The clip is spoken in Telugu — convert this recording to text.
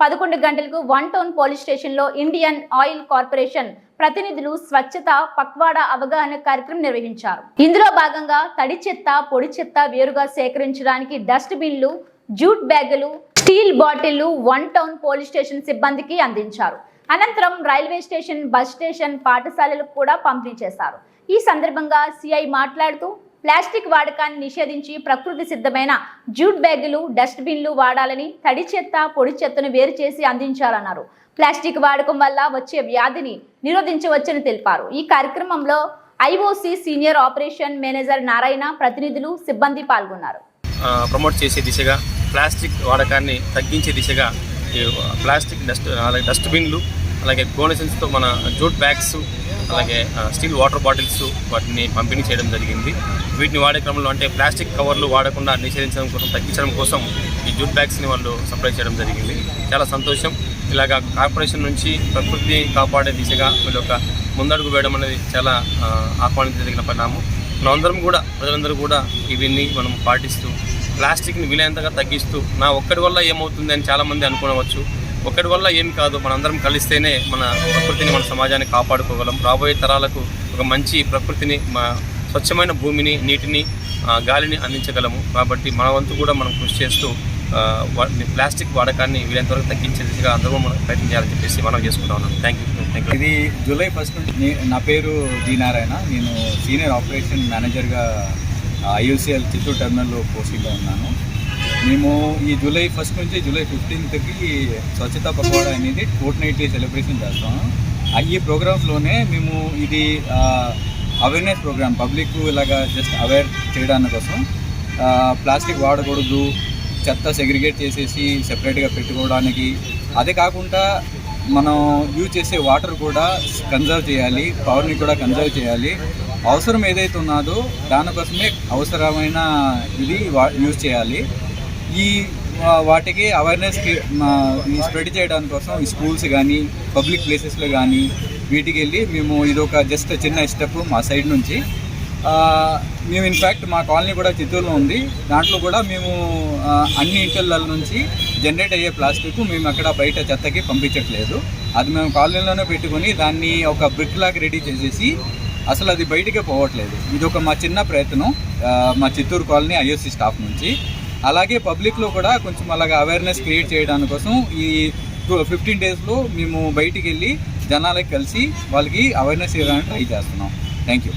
పదకొండు గంటలకు వన్ టౌన్ పోలీస్ స్టేషన్లో ఇండియన్ ఆయిల్ కార్పొరేషన్ ప్రతినిధులు స్వచ్ఛత పక్వాడా అవగాహన కార్యక్రమం నిర్వహించారు. ఇందులో భాగంగా తడి చెత్త పొడి చెత్త వేరుగా సేకరించడానికి డస్ట్ బిన్లు జూట్ బ్యాగులు స్టీల్ బాటిళ్ళు వన్ టౌన్ పోలీస్ స్టేషన్ సిబ్బందికి అందించారు. అనంతరం రైల్వే స్టేషన్ బస్ స్టేషన్ పాఠశాలలకు కూడా పంపిణీ చేశారు. ఈ సందర్భంగా సిఐ మాట్లాడుతూ ప్లాస్టిక్ వాడకాన్ని నిషేధించి ప్రకృతి సిద్ధమైన జ్యూట్ బ్యాగులు డస్ట్ బిన్లు వాడాలని తడి చెత్త పొడి చెత్తను వేరు చేసి అందించాలన్నారు. ప్లాస్టిక్ వాడకం వల్ల వచ్చే వ్యాధిని నిరోధించవచ్చని తెలిపారు. ఈ కార్యక్రమంలో IOC senior operation manager Narayana ప్రతినిధులు సిబ్బంది పాల్గొన్నారు. ప్రమోట్ చేసే దిశగా ప్లాస్టిక్ వాడకాన్ని తగ్గించే దిశగా ప్లాస్టిక్ డస్ట్ అలాగే డస్ట్బిన్లు అలాగే గోనెసెన్స్తో మన జూట్ బ్యాగ్స్ అలాగే స్టీల్ వాటర్ బాటిల్స్ వాటిని పంపిణీ చేయడం జరిగింది. వీటిని వాడే క్రమంలో అంటే ప్లాస్టిక్ కవర్లు వాడకుండా నిషేధించడం కోసం తగ్గించడం కోసం ఈ జూట్ బ్యాగ్స్ని వాళ్ళు సప్లై చేయడం జరిగింది. చాలా సంతోషం. ఇలాగా కార్పొరేషన్ నుంచి ప్రకృతిని కాపాడే దిశగా వీళ్ళు ఒక ముందడుగు వేయడం అనేది చాలా ఆహ్వానించదగిన పరిణామం. మనందరం కూడా ప్రజలందరూ కూడా ఇవన్నీ మనం పాటిస్తూ ప్లాస్టిక్ని వీలైనంతగా తగ్గిస్తూ నా ఒక్కడి వల్ల ఏమవుతుంది అని చాలామంది అనుకోవచ్చు. ఒకటి వల్ల ఏం కాదు. మనందరం కలిస్తేనే మన ప్రకృతిని మన సమాజాన్ని కాపాడుకోగలం. రాబోయే తరాలకు ఒక మంచి ప్రకృతిని మా స్వచ్ఛమైన భూమిని నీటిని గాలిని అందించగలము. కాబట్టి మన వంతు కూడా మనం కృషి చేస్తూ ప్లాస్టిక్ వాడకాన్ని వీలైనంతవరకు తగ్గించే దిశగా అందరూ మనం ప్రయత్నం చేయాలని చెప్పేసి మనం చేసుకుంటా ఉన్నాం థ్యాంక్ యూ థ్యాంక్ యూ ఇది జూలై ఫస్ట్ నుంచి నా పేరు డి నారాయణ. నేను సీనియర్ ఆపరేషన్ మేనేజర్గా ఐఎల్సిఎల్ చిత్తూరు టెర్మినల్లో పోస్టింగ్గా ఉన్నాను. మేము ఈ జూలై ఫస్ట్ నుంచి జూలై ఫిఫ్టీన్త్కి స్వచ్ఛతా పకోడా అనేది ఫోర్ట్ నైట్లీ సెలబ్రేషన్ చేస్తాము ఆ ఈ ప్రోగ్రామ్స్లోనే మేము ఇది అవేర్నెస్ ప్రోగ్రామ్ పబ్లిక్ ఇలాగా జస్ట్ అవేర్ చేయడానికి కోసం ప్లాస్టిక్ వాడకూడదు చెత్త సెగ్రిగేట్ చేసేసి సెపరేట్గా పెట్టుకోవడానికి. అదే కాకుండా మనం యూజ్ చేసే వాటర్ కూడా కన్జర్వ్ చేయాలి పవర్ని కూడా కన్జర్వ్ చేయాలి. అవసరం ఏదైతే ఉన్నదో దానికోసమే అవసరమైన ఇది వా యూజ్ చేయాలి. ఈ వాటికి అవేర్నెస్ స్ప్రెడ్ చేయడం కోసం ఈ స్కూల్స్ కానీ పబ్లిక్ ప్లేసెస్లో కానీ వీటికి వెళ్ళి మేము ఇది ఒక జస్ట్ చిన్న స్టెప్ మా సైడ్ నుంచి. మేము ఇన్ఫ్యాక్ట్ మా కాలనీ కూడా చిత్తూరులో ఉంది. దాంట్లో కూడా మేము అన్ని ఇంటిల నుంచి జనరేట్ అయ్యే ప్లాస్టిక్ మేము అక్కడ బయట చెత్తకి పంపించట్లేదు. అది మేము కాలనీలోనే పెట్టుకొని దాన్ని ఒక బ్రిక్ లాగా రెడీ చేసేసి అసలు అది బయటికే పోవట్లేదు. ఇది ఒక మా చిన్న ప్రయత్నం మా చిత్తూరు కాలనీ ఐఎస్సి స్టాఫ్ నుంచి. అలాగే పబ్లిక్లో కూడా కొంచెం అలాగా అవేర్నెస్ క్రియేట్ చేయడానికి కోసం ఈ ఫిఫ్టీన్ డేస్లో మేము బయటికి వెళ్ళి జనాలకి కలిసి వాళ్ళకి అవేర్నెస్ ఇవ్వడానికి ట్రై చేస్తున్నాం. Thank you